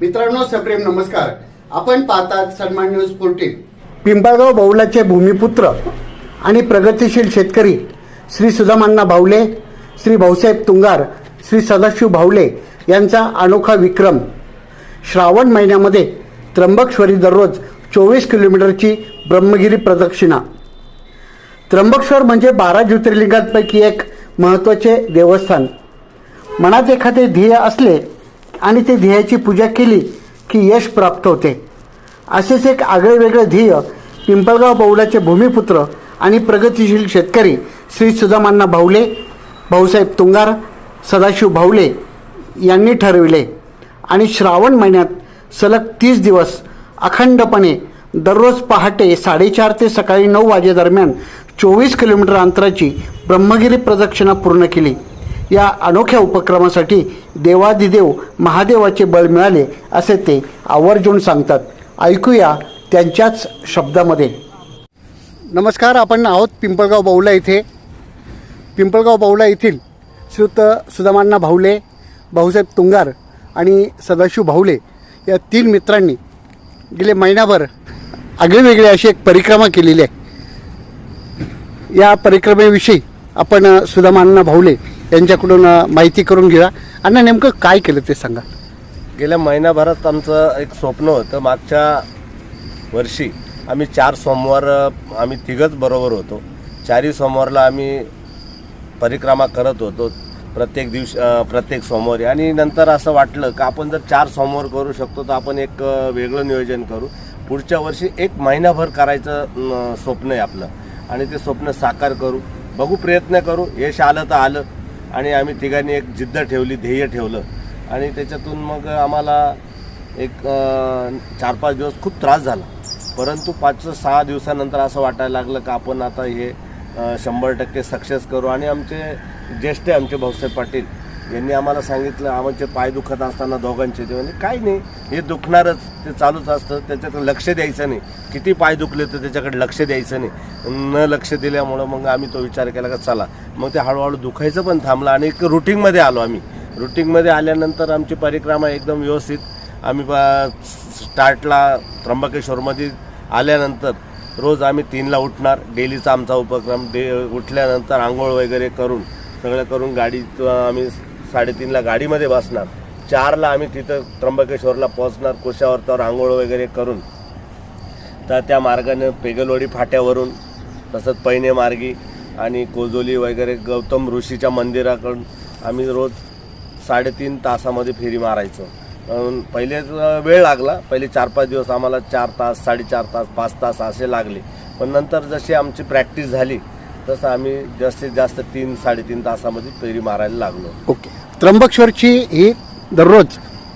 मित्रांनो सप्रेम नमस्कार. आपण पाहतात सन्मान न्यूज फोर्टीन पिंपळगाव बहुलाचे भूमिपुत्र आणि प्रगतिशील शेतकरी श्री सुदामांना भावले श्री भाऊसाहेब तुंगार श्री सदाशिव भावले यांचा अनोखा विक्रम. श्रावण महिन्यामध्ये त्र्यंबकेश्वरी दररोज चोवीस किलोमीटरची ब्रह्मगिरी प्रदक्षिणा. त्र्यंबकेश्वर म्हणजे बारा ज्योतिर्लिंगांपैकी एक महत्त्वाचे देवस्थान. मनात एखादे ध्येय असले आणि ते ध्येयाची पूजा केली की यश प्राप्त होते. असेच एक आगळेवेगळे ध्येय पिंपळगाव बौलाचे भूमिपुत्र आणि प्रगतिशील शेतकरी श्री सुदामांना भाऊले भाऊसाहेब तुंगार सदाशिव भाऊले यांनी ठरविले. आणि श्रावण महिन्यात सलग तीस दिवस अखंडपणे दररोज पहाटे साडेचार ते सकाळी नऊ वाजेदरम्यान चोवीस किलोमीटर अंतराची ब्रह्मगिरी प्रदक्षिणा पूर्ण केली. या अनोख्या उपक्रमासाठी देवादिदेव महादेवाचे बळ मिळाले असे ते आवर्जून सांगतात. ऐकूया त्यांच्याच शब्दामध्ये. नमस्कार आपण आहोत पिंपळगाव बाऊला इथे. पिंपळगाव बाऊला येथील श्रुत सुदामांना भावले भाऊसाहेब तुंगार आणि सदाशिव भाऊले या तीन मित्रांनी गेले महिनाभर आगळेवेगळे अशी एक परिक्रमा केलेली आहे. या परिक्रमेविषयी आपण सुदामांना भावले यांच्याकडून माहिती करून घेऊया. आणि नेमकं काय केलं ते सांगा. गेल्या महिनाभरात आमचं एक स्वप्न होतं. मागच्या वर्षी आम्ही चार सोमवार आम्ही तिघंच बरोबर होतो. चारही सोमवारला आम्ही परिक्रमा करत होतो. प्रत्येक दिवस प्रत्येक सोमवारी. आणि नंतर असं वाटलं की आपण जर चार सोमवार करू शकतो तर आपण एक वेगळं नियोजन करू. पुढच्या वर्षी एक महिनाभर करायचं स्वप्न आहे आपलं. आणि ते स्वप्न साकार करू. बघू प्रयत्न करू. यश आलं तर आलं. आणि आम्ही तिघांनी एक जिद्द ठेवली ध्येय ठेवलं. आणि त्याच्यातून मग आम्हाला एक चार पाच दिवस खूप त्रास झाला. परंतु पाच सहा दिवसानंतर असं वाटायला लागलं का आपण आता हे शंभर टक्के सक्सेस करू. आणि आमचे ज्येष्ठ आहे आमचे भाऊसाहेब पाटील यांनी आम्हाला सांगितलं आमचे पाय दुखत असताना दोघांचे. ते म्हणजे काही नाही हे दुखणारच ते चालूच असतं. त्याच्याकडे लक्ष द्यायचं नाही. किती पाय दुखले तर त्याच्याकडे लक्ष द्यायचं नाही. न लक्ष दिल्यामुळं मग आम्ही तो विचार केला का चला. मग ते हळूहळू दुखायचं पण थांबलं आणि एक रुटीनमध्ये आलो आम्ही. रुटीनमध्ये आल्यानंतर आमची परिक्रमा एकदम व्यवस्थित. आम्ही बा- स्टार्टला त्र्यंबकेश्वरमध्ये आल्यानंतर रोज आम्ही तीनला उठणार. डेलीचा आमचा उपक्रम. डे उठल्यानंतर आंघोळ वगैरे करून सगळं करून गाडी आम्ही साडेतीनला गाडीमध्ये बसणार. चारला आम्ही तिथं त्र्यंबकेश्वरला पोहोचणार कोशावरतावर आंघोळ वगैरे करून. तर त्या मार्गानं पेगलवाडी फाट्यावरून तसंच पैने मार्गी आणि कोजोली वगैरे गौतम ऋषीच्या मंदिराकडून आम्ही रोज साडेतीन तासामध्ये फेरी मारायचो. पहिले वेळ लागला. पहिले चार पाच दिवस आम्हाला चार तास साडेचार तास पाच तास असे लागले. पण नंतर जशी आमची प्रॅक्टिस झाली तसं आम्ही जास्तीत जास्त तीन साडेतीन तासामध्ये फेरी मारायला लागलो. ओके. त्र्यंबकेश्वरची ही दररोज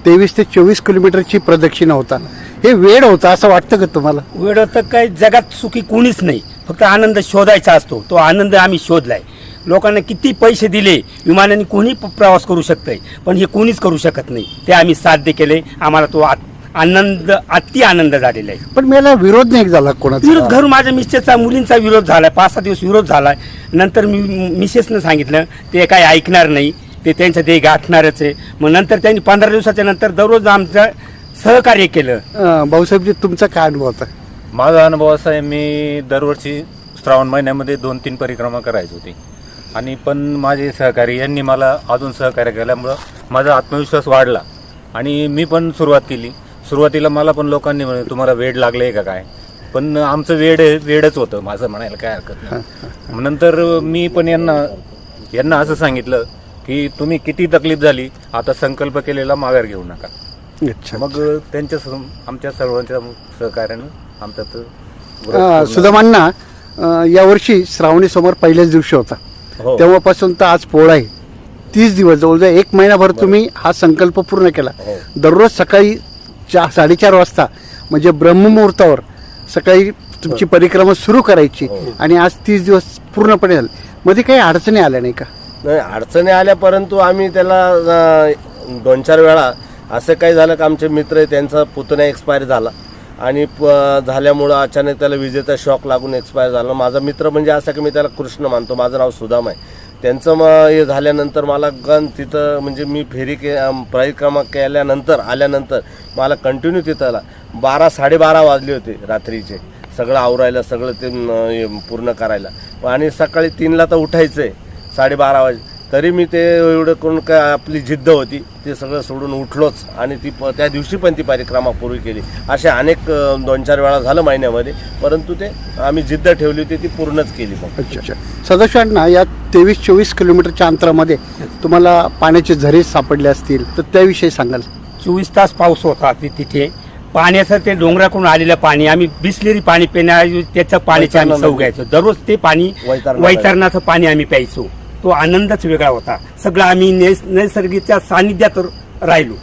तेवीस ते चोवीस किलोमीटरची प्रदक्षिणा होता हे वेळ होता असं वाटतं का तुम्हाला? वेळ तर काही जगात सुखी कोणीच नाही. फक्त आनंद शोधायचा असतो. तो आनंद आम्ही शोधलाय. लोकांना किती पैसे दिले विमानाने कोणी प्रवास करू शकतंय पण हे कोणीच करू शकत नाही. ते आम्ही साध्य केले. आम्हाला तो आत- आनंद अति आनंद झालेला आहे. पण मला विरोध नाही झाला कोणाचा? विरोध घरून माझ्या मिसेसचा मुलींचा विरोध झालाय पाच सहा दिवस विरोध झालाय. नंतर मी मिसेसनं सांगितलं ते काही ऐकणार नाही ते त्यांचं ते गाठणारच आहे. मग नंतर त्यांनी पंधरा दिवसाच्या नंतर दररोज आमचं सहकार्य केलं. अं, भाऊसाहेबजी तुमचा काय अनुभव होता? माझा अनुभव असा आहे मी दरवर्षी श्रावण महिन्यामध्ये दोन तीन परिक्रमा करायची होती. आणि पण माझे सहकारी यांनी मला अजून सहकार्य केल्यामुळं माझा आत्मविश्वास वाढला. आणि मी पण सुरुवात केली. सुरुवातीला मला पण लोकांनी म्हणे तुम्हाला वेड लागले का काय? पण आमचं वेड वेडच होतं माझं म्हणायला काय हरकत नाही. नंतर मी पण यांना यांना असं सांगितलं की तुम्ही किती तकलीफ झाली आता संकल्प केलेला माघार घेऊ नका. अच्छा मग त्यांच्या आमच्या सर्वांच्या सहकार्यानं आमचा तो व्रत अं, पूर्ण सुदामांना यावर्षी श्रावणी समोर पहिल्याच दिवशी होता. हो. तेव्हापासून तर आज पोळा आहे. तीस दिवस जवळजवळ एक महिनाभर तुम्ही हा संकल्प पूर्ण केला. हो. दररोज सकाळी चा साडेचार वाजता म्हणजे ब्रह्ममुहूर्तावर सकाळी तुमची परिक्रमा सुरू करायची हो. आणि आज तीस दिवस पूर्णपणे झाले. मध्ये काही अडचणी आल्या नाही का? नाही अडचणी आल्या परंतु आम्ही त्याला दोन चार वेळा असं काही झालं की आमचे मित्र आहे त्यांचा पुतण्या एक्सपायर झाला. आणि प- झाल्यामुळं अचानक त्याला विजेचा शॉक लागून एक्सपायर झाला. माझा मित्र म्हणजे असा की मी त्याला कृष्ण मानतो. माझं नाव सुदाम आहे. त्यांचं मग हे झाल्यानंतर मला गण तिथं म्हणजे मी फेरी के प्राईज परिक्रमा केल्यानंतर आल्यानंतर मला कंटिन्यू तिथं आला. बारा साडेबारा वाजले होते रात्रीचे. सगळं आवरायला सगळं ते पूर्ण करायला. आणि सकाळी तीनला तर उठायचं आहे साडेबारा वाजे तरी मी ते एवढं करून काय आपली जिद्द होती ते सगळं सोडून उठलोच. आणि ती प- त्या दिवशी पण ती परिक्रमा पूर्ण केली. असे अनेक दोन चार वेळा झालं महिन्यामध्ये परंतु ते आम्ही जिद्द ठेवली होती ती पूर्णच केली मग. अच्छा अच्छा. सदस्यांना या तेवीस चोवीस किलोमीटरच्या अंतरामध्ये तुम्हाला पाण्याचे झरे सापडले असतील तर त्याविषयी सांगाल. चोवीस तास पाऊस होता ति- तिथे. पाण्याचं ते डोंगराकडून आलेलं पाणी आम्ही बिसलेरी पाणी पिण्याऐवजी त्याचं पाण्याचे आम्ही चव घ्यायचो. दररोज ते पाणी वैतरणा वैतरणाचं पाणी आम्ही प्यायचो. तो आनंदच वेगळा होता. सगळं आम्ही नैस नैसर्गिकच्या सानिध्यात राहिलो.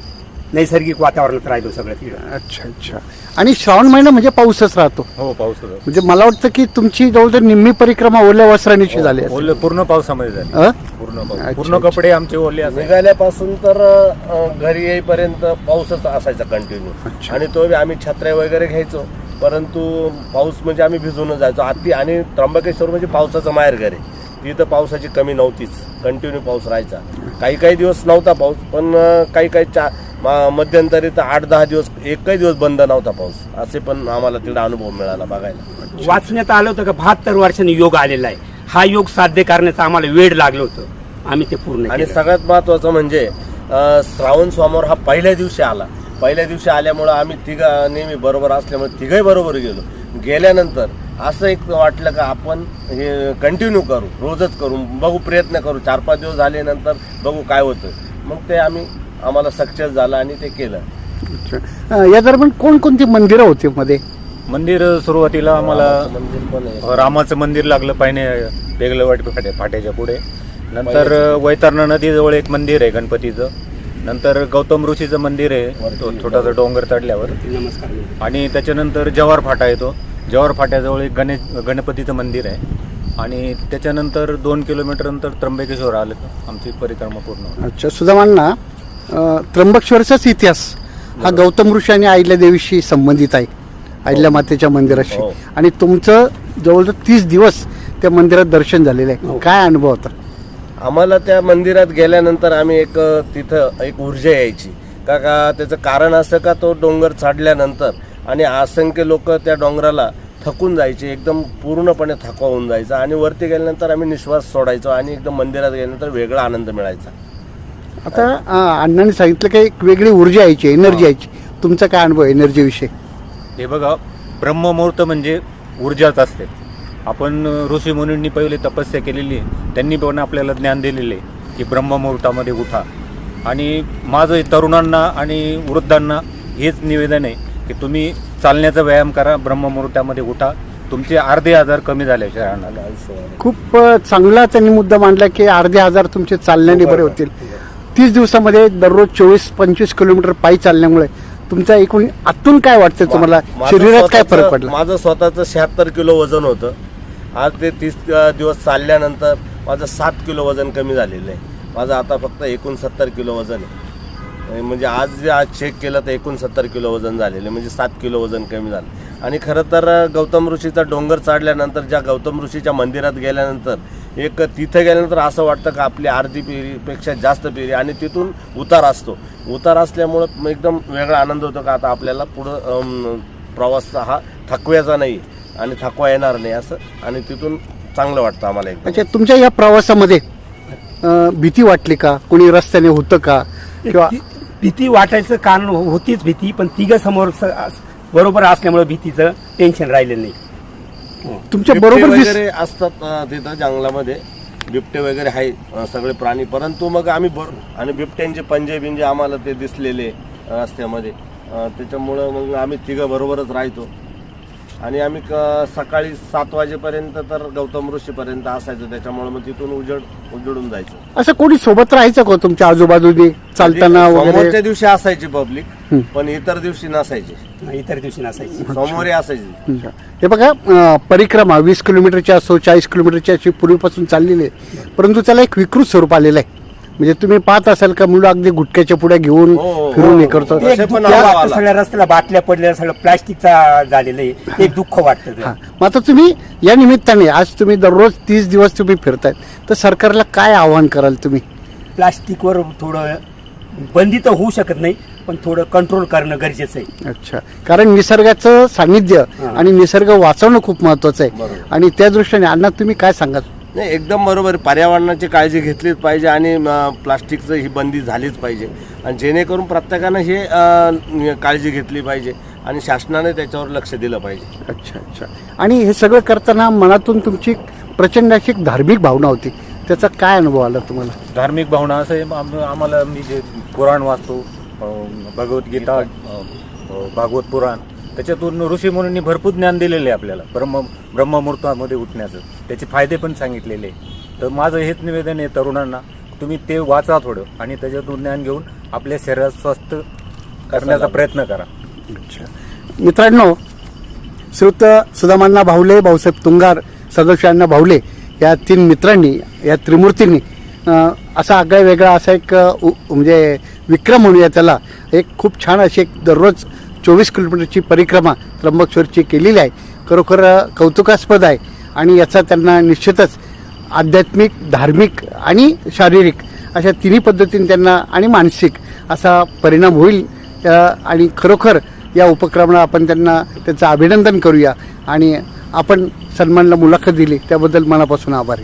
नैसर्गिक वातावरणात राहिलो सगळं तिकडं. अच्छा अच्छा. आणि श्रावण महिना म्हणजे पाऊसच राहतो. हो पाऊस होता. म्हणजे मला वाटतं की तुमची जवळजवळ निम्मी परिक्रमा ओल्या वस्त्रांची झाली असेल. ओले पूर्ण पावसामध्ये झाले. अं? पूर्ण पाऊस. अच्छा, पूर्ण कपडे आमचे ओले असायचे. निघाल्यापासून तर अं, घरी येईपर्यंत पाऊसच असायचा कंटिन्यू. आणि तो बी आम्ही छत्र्या वगैरे घ्यायचो. परंतु पाऊस म्हणजे आम्ही भिजून जायचो. आती आणि त्र्यंबकेश्वर म्हणजे पावसाचं माहेर घर आहे तिथं पावसाची कमी नव्हतीच. कंटिन्यू पाऊस राहायचा. काही काही दिवस नव्हता पाऊस पण काही काही चा मध्यंतरी तर आठ दहा दिवस एकही दिवस बंद नव्हता पाऊस. असे पण आम्हाला तिकडे अनुभव मिळाला बघायला. वाचण्यात आलं होतं का? बहात्तर वर्षांनी योग आलेला आहे. हा योग साध्य करण्याचा आम्हाला वेळ लागलं होतं. आम्ही ते पूर्ण आणि. सगळ्यात महत्वाचं म्हणजे श्रावण सोमवार हा पहिल्या दिवशी आला. पहिल्या दिवशी आल्यामुळं आम्ही तिघ नेहमी बरोबर असल्यामुळे तिघही बरोबर गेलो. गेल्यानंतर असं एक वाटलं का आपण हे कंटिन्यू करू रोजच करू बघू प्रयत्न करू. चार पाच दिवस झाले नंतर बघू काय होतं. मग ते आम्ही आम्हाला सक्सेस झालं आणि ते केलं. अच्छा. या दरम्यान कोणकोणती मंदिरं होती मध्ये? मंदिर सुरुवातीला आम्हाला आहे. रामाचं मंदिर लागलं पाहिजे वेगळेवाडी फाट्या फाट्याच्या पुढे. नंतर वैतरणा नदीजवळ एक मंदिर आहे गणपतीचं. नंतर गौतम ऋषीचं मंदिर आहे तो छोटासा डोंगर चढल्यावर. आणि त्याच्यानंतर जव्हार फाटा येतो. जव्हार फाट्याजवळ एक गणेश गणपतीचं मंदिर आहे. आणि त्याच्यानंतर दोन किलोमीटर नंतर त्र्यंबकेश्वर आलं. आमची परिक्रमा पूर्ण. अच्छा सुदामांना त्र्यंबकेश्वरचाच इतिहास हा गौतम ऋषी आणि आईल्या देवीशी संबंधित आहे. आईल्या मातेच्या मंदिराशी. हो. आणि तुमचं जवळजवळ तीस दिवस त्या मंदिरात दर्शन झालेलं आहे. हो. काय अनुभव होता? आम्हाला त्या मंदिरात गेल्यानंतर आम्ही एक तिथं एक ऊर्जा यायची. का का त्याचं कारण असं का तो डोंगर चढल्यानंतर आणि असंख्य लोक त्या डोंगराला थकून जायचे एकदम पूर्णपणे थकवा होऊन जायचा आणि वरती गेल्यानंतर आम्ही निश्वास सोडायचो आणि एकदम मंदिरात गेल्यानंतर वेगळा आनंद मिळायचा. आता अण्णांनी सांगितलं की एक वेगळी ऊर्जा यायची एनर्जी यायची. तुमचा काय अनुभव एनर्जी विषयी? हे बघा ब्रह्ममुहूर्त म्हणजे ऊर्जाच असते. आपण ऋषी मुनींनी पहिले तपस्या केलेली आहे. त्यांनी पण आपल्याला ज्ञान दिलेले आहे की ब्रह्ममुहूर्तामध्ये उठा. आणि माझं हे तरुणांना आणि वृद्धांना हेच निवेदन आहे की तुम्ही चालण्याचा व्यायाम करा ब्रह्ममुहूर्तामध्ये उठा. तुमचे अर्धे आजार कमी झाले शहरांना खूप चांगला त्यांनी मुद्दा मांडला की अर्धे हजार तुमचे चालण्याने बरे होतील. तीस दिवसामध्ये दररोज चोवीस पंचवीस किलोमीटर पायी चालल्यामुळे तुमचा एकूण आतून काय वाटतं तुम्हाला? माझं शरीरात काय स्वतःचं- फरक पडला? माझं स्वतःचं शहात्तर किलो वजन होतं. आज ते तीस अ, दिवस चालल्यानंतर माझं सात किलो वजन कमी झालेलं आहे. माझं आता फक्त एकोणसत्तर किलो वजन आहे. म्हणजे आज जे आज चेक केलं तर एकोणसत्तर किलो वजन झालेलं म्हणजे सात किलो वजन कमी झालं. आणि खरं तर गौतम ऋषीचा डोंगर चढल्यानंतर ज्या गौतम ऋषीच्या मंदिरात गेल्यानंतर एक तिथं गेल्यानंतर असं वाटतं का आपली अर्धी पेरीपेक्षा जास्त पेरी आणि तिथून उतार असतो. उतार असल्यामुळं मग एकदम वेगळा आनंद होतो का आता आपल्याला पुढं प्रवास हा थकव्याचा नाही आणि थकवा येणार नाही असं आणि तिथून चांगलं वाटतं आम्हाला एकदम. अच्छा तुमच्या या प्रवासामध्ये भीती वाटली का? कोणी रस्त्याने होतं का? किंवा भीती वाटायचं कारण हो- होतीच भीती पण तिघ समोर स- बरोबर असल्यामुळे भीतीचं टेन्शन राहिलेलं नाही. तुमच्या बिबटे बरोबर वगैरे असतात तिथं जंगलामध्ये. बिबटे वगैरे आहे सगळे प्राणी. परंतु मग आम्ही बर आणि बिबट्यांचे पंजे बिंजे आम्हाला ते दिसलेले रस्त्यामध्ये. त्याच्यामुळं मग आम्ही तिघं बरोबरच राहतो. आणि आम्ही क- सकाळी सात वाजेपर्यंत तर गौतम ऋषीपर्यंत असायचो. त्याच्यामुळे मग तिथून उजड उजडून जायचं. असं कोणी सोबत राहायचं का तुमच्या आजूबाजूने? चालताना वगैरे? समोरच्या दिवशी असायची पब्लिक. पण इतर दिवशी नसायची. इतर दिवशी नसायची. समोरही असायची. हे. बघा अं, परिक्रमा वीस किलोमीटरची असो चाळीस किलोमीटरची अशी पूर्वीपासून चाललेली आहे. परंतु त्याला एक विकृत स्वरूप आलेलं आहे. म्हणजे तुम्ही पाहत असाल का मुलं अगदी गुटख्याच्या पुढ्या घेऊन हो, हो, फिरून हे हो. करतो एक दुःख वाटतं. सगळ्या रस्त्याला बाटल्या पडलेल्या सगळं प्लास्टिकचा झालेलं आहे. एक दुःख वाटतं ते. हा. मग आता तुम्ही या निमित्ताने आज तुम्ही दररोज तीस दिवस तुम्ही फिरतायत तर सरकारला काय आव्हान कराल तुम्ही? प्लास्टिकवर थोडं बंदी तर होऊ शकत नाही पण थोडं कंट्रोल करणं गरजेचं आहे. अच्छा. कारण निसर्गाचं सानिध्य आणि निसर्ग वाचवणं खूप महत्वाचं आहे. आणि त्या दृष्टीने अण्णा तुम्ही काय सांगाल? नाही एकदम बरोबर. पर्यावरणाची काळजी घेतलीच पाहिजे आणि प्लास्टिकचं ही बंदी झालीच पाहिजे. आणि जेणेकरून प्रत्येकानं हे काळजी घेतली पाहिजे आणि शासनाने त्याच्यावर लक्ष दिलं पाहिजे. अच्छा अच्छा. आणि हे सगळं करताना मनातून तुमची प्रचंड अशी एक धार्मिक भावना होती. त्याचा काय अनुभव आला तुम्हाला? धार्मिक भावना असं आहे आम- आम्हाला मी जे पुराण वाचतो अं, भगवद्गीता अं, भागवत पुराण त्याच्यातून ऋषीमुनींनी भरपूर ज्ञान दिलेलं आहे आपल्याला. ब्रह्म ब्रह्ममुहूर्तामध्ये उठण्याचं. त्याचे फायदे पण सांगितलेले. तर माझं हेच निवेदन आहे तरुणांना तुम्ही ते वाचा थोडं आणि त्याच्यातून ज्ञान घेऊन आपल्या शरीरात स्वस्थ करण्याचा प्रयत्न करा. अच्छा. मित्रांनो श्रुत सुदामांना भावले भाऊसाहेब तुंगार सदस्यांना भावले या तीन मित्रांनी या त्रिमूर्तींनी असा आगळा वेगळा असा एक म्हणजे विक्रम म्हणूया त्याला. एक खूप छान अशी एक दररोज चोवीस किलोमीटरची परिक्रमा त्र्यंबकेश्वरची केलेली आहे. खरोखर कौतुकास्पद आहे. आणि याचा त्यांना निश्चितच आध्यात्मिक धार्मिक आणि शारीरिक अशा तिन्ही पद्धतीने त्यांना आणि मानसिक असा परिणाम होईल. आणि खरोखर या उपक्रमाला आपण त्यांना त्याचं अभिनंदन करूया. आणि आपण सन्मानला मुलाखत दिली. त्याबद्दल मनापासून आभारी.